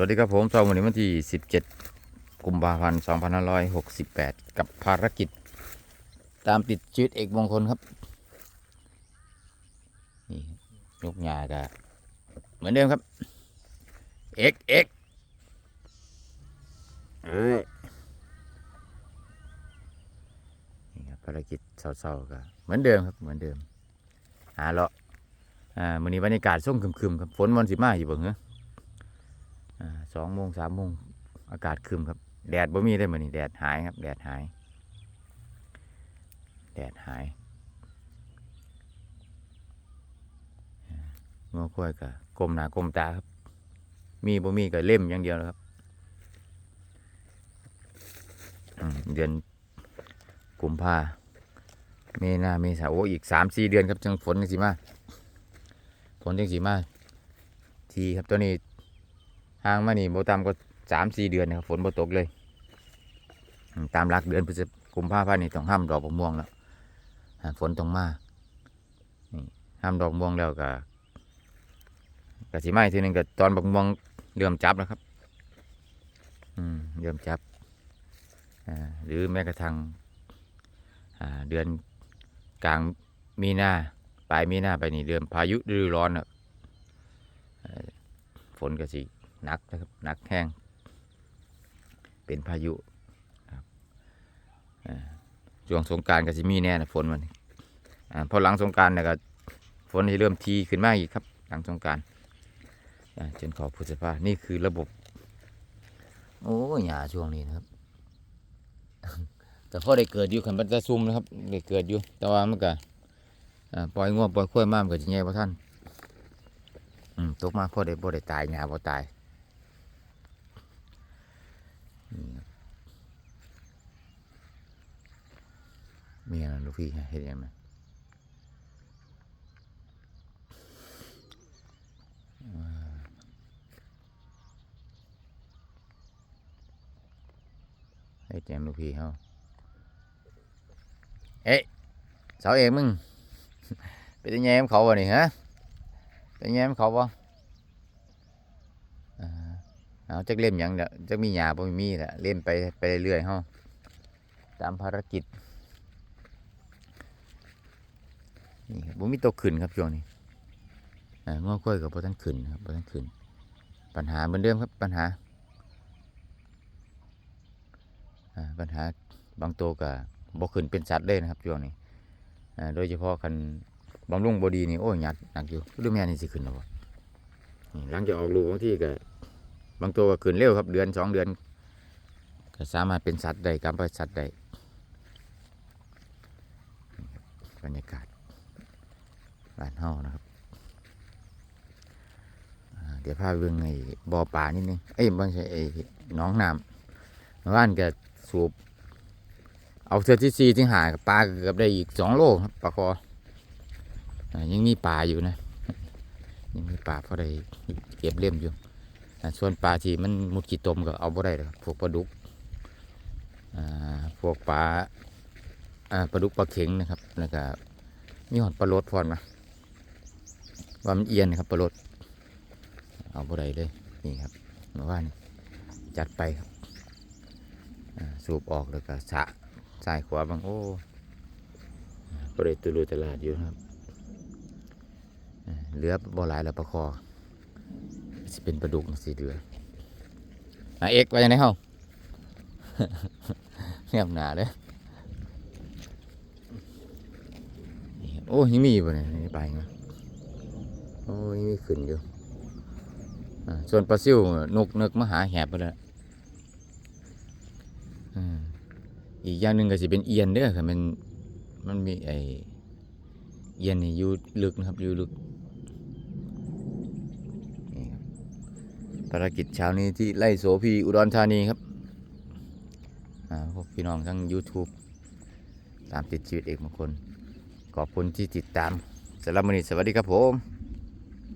วัสดีครับผมสองวันนี้วันที่ 17 กุมภาพันธ์ 2568 กับภารกิจ ตามติดชีวิตเอกมงคลครับ นี่ยกงาก็เหมือนเดิมครับ เอกเอกเอ้ยนี่ครับภารกิจเศร้าๆก็เหมือนเดิมครับ เหมือนเดิม หาเลาะอ่ามื้อนี้บรรยากาศส่งครึมๆครับ ฝนมันสิมาอยู่เบิ่งเหรอ สองโมงสามโมงอากาศครึมครับ แดดบ่มีได้เหมือนนี่แดดหายครับ แดดหาย แดดหายงอค่อยกับกลมหนากลมตาครับ มีบ่มีก็เล่มอย่างเดียวนะครับเดือนกุมภาเมนาเมษาโอ้อีกสามสี่เดือนครับจังฝนจังสีมาฝนจังสีมาทีครับตัวนี้ ห่างมานี่โบตามก็สามสี่เดือนนะครับฝนโบตกเลย ตามหลักเดือนพฤษภกุมภาพันธ์นี่ต้องห้ามดอกมะม่วงแล้วฝนต้องมาห้ามดอกม่วงแล้วก็กะสิไม้ทีหนึงก็ตอนบักม่วงเริ่มจับแล้วครับเริ่มจับหรือแม้กระทั่งเดือนกลางมีนาปลายมีนาไปนี่เดือนพายุฤดูร้อนฝนก็สิ หนักนะครับหนักแห้งเป็นพายุครับช่วงสงการก็จะมีแน่นะฝนมันอพอหลังสงการเนี่ยก็ฝนจะเริ่มทีขึ้นมากอีกครับ หลังสงการจนขอพฤษภานี่คือระบบ โอ้ยหยาช่วงนี้นะครับ แต่พอได้เกิดอยู่ขันบันจะซุ่มนะครับได้เกิดอยู่แต่ว่ามันก็ปล่อยง่วงปล่อยข้วยมากมันก็จะแย่พอท่านอืมตกมาพอได้พอได้ตายหยาพอตาย นี่ครับมีอะไร ลูกพี่เห็นยังไงเฮ็ดยังลูกพี่เขาเอ๊ะสาวเอกมึง เป็นยังไงมเขาวะนี่ฮะ เป็นยังไงมเขาบ่อ่าเอาจักเล่มหยังเด้อจักมีหยาบ่มีแหละเล่มไปไปเรื่อยๆเฮาตามภารกิจ นี่ครับบ่มีตัวขึ้นครับช่วงนี้อ่างอกล้วยกับบ่ทันขึ้นครับบ่ทันขึ้น ปัญหาเหมือนเดิมครับปัญหาปัญหาบางตัวก็บ่ขึ้นเป็นสัตว์เลยนะครับช่วงนี้โดยเฉพาะคันบำรุงบ่ดีนี่โอ้ยหยักหนักอยู่หรือแม่นี่สิขึ้นแล้วบ่นี่หลังจากออกลูกบางที่ก็บบางตัวก็ขึ้นเร็วครับเดือนสองเดือนก็สามารถเป็นสัตว์ได้กำเป็นสัตว์ได้บรรยากาศ บ้านเฮานะครับเดี๋ยวพาไปเบิ่งไอ้บ่อป่านิดนึงเอ้ยไม่ใช่ไอ้น้องน้ำเมื่อวานก็สูบเอาเทือที่สี่ที่หากับปลาเกือบได้อีกสองโลครับปลาคออยังมีปลาอยู่นะยังมีปลาเพอได้เก็บเล่มอยู่อ่ส่วนปลาที่มันมุดกี่ตมก็เอาบ่ได้เลยครับพวกปลาดุกพวกปลาปลาดุกปลาเข็งนะครับแล้วก็มีหอดปลาลดพร้อมนะ ว่ามันเอียนนะครับปลาโลดเอาบ่ได้เลยนี่ครับเมื่อวานนี้จัดไปครับสูบออกแล้วก็สะซ้ายขวาบางโอ้บ่ได้ตุลุตลาดอยู่ครับเหลือบ่หลายแล้วปลาคอสิเป็นปลาดุกสีเดือนาเอกไปยังไงเฮาเงียบหนาเลยโอ้ยังมีอยู่บ่เนี่ยไปมั้ โอ้ยมีขึ้นอยู่ส่วนปลาซิวนกนึกมาหาแหบไปแล้วอีกอย่างหนึ่งก็สิเป็นเอียนเด้อค่ะมันมันมีไอเอียนนี่อยู่ลึกนะครับอยู่ลึกภารกิจเช้านี้ที่ไล่โสพีอุดรธานีครับพวกพี่น้องทั้ง YouTube ตามติดชีวิตเอกมงคลขอบคุณที่ติดตามสำหรับวันนี้สวัสดีครับผม